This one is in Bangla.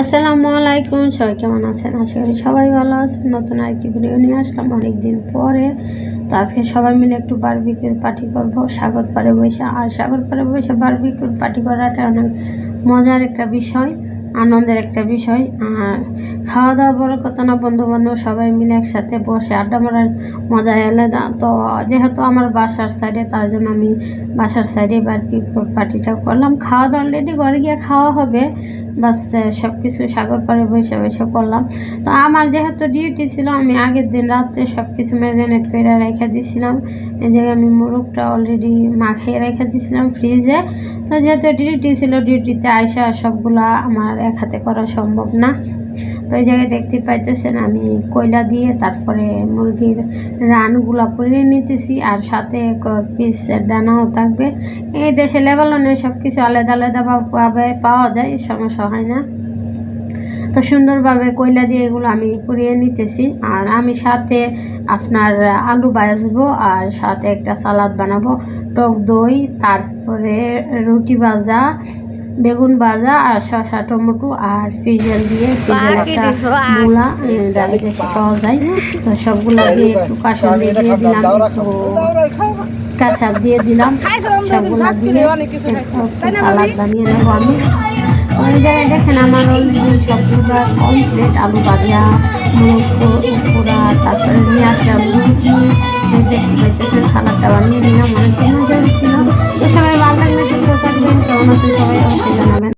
আসসালামু আলাইকুম সবাই কেমন আছেন? আশা করি সবাই ভালো আছেন। নতুন আরেকটি ভিডিও নিয়ে আসলাম অনেক দিন পরে। তো আজকে সবাই মিলে একটু বারবিকিউর পার্টি করব। সাগর পাড়ে বসে আর সাগর পাড়ে বসে বারবিকিউর পার্টি করাটা অনেক মজার একটা বিষয়, আনন্দের একটা বিষয়। আর খাওয়া দাওয়া বড় কথা না বন্ধু বান্ধব সবাই মিলে একসাথে বসে আড্ডা মারার মজা আলাদা। তো যেহেতু আমার বাসার সাইডে তার জন্য আমি বাসার সাইডে বারবিকিউর পার্টিটা করলাম। খাওয়া দাওয়া অলরেডি ঘরে গিয়ে খাওয়া হবে। বাস সব কিছু সাগর পাড়ে বসে বসে করলাম। তো আমার যেহেতু ডিউটি ছিল, আমি আগের দিন রাত্রে সব কিছু ম্যারিনেট করে রেখে দিয়েছিলাম। এই জায়গায় আমি মুরগটা অলরেডি মাখিয়ে রেখে দিয়েছিলাম ফ্রিজে তো যেহেতু ডিউটি ছিল ডিউটিতে আইসা সবগুলা আমার এক হাতে করা সম্ভব না। তো এই জায়গায় দেখতে পাইতেছেন আমি কয়লা দিয়ে তারপরে মুরগির রানগুলা করে নিতেছি আর সাথে কয়েক পিস ডানাও থাকবে। এই দেশে লেবালনে সব কিছু আলাদা আলাদাভাবে পাওয়া যায়, সমস্যা হয় না। তো সুন্দরভাবে কয়লা দিয়ে এগুলো আমি পুড়িয়ে নিতেছি আর আমি সাথে আপনার আলু বাজবো আর সাথে একটা সালাদ বানাবো, টক দই, তারপরে রুটি ভাজা বেগুন ভাজা আর শসা টমেটো আর ফিজেল দিয়ে ফিজেল একটা মূলা ডালি দেশে পাওয়া যায়। তো সবগুলো দিয়ে একটু কাঁচা দিয়ে দিলাম কাঁচা দিয়ে দিলাম। সবগুলো দিয়ে সালাদ বানিয়ে নেব আমি। ওই জায়গায় দেখেন আমার অলরেডি সবগুলো কমপ্লিট আলু ভাজা মুখ পোড়া তারপরে নিয়ে আসলাম রুটি দেখতে পাইতেছেন সালাদটা বানিয়ে দিলাম অনেক।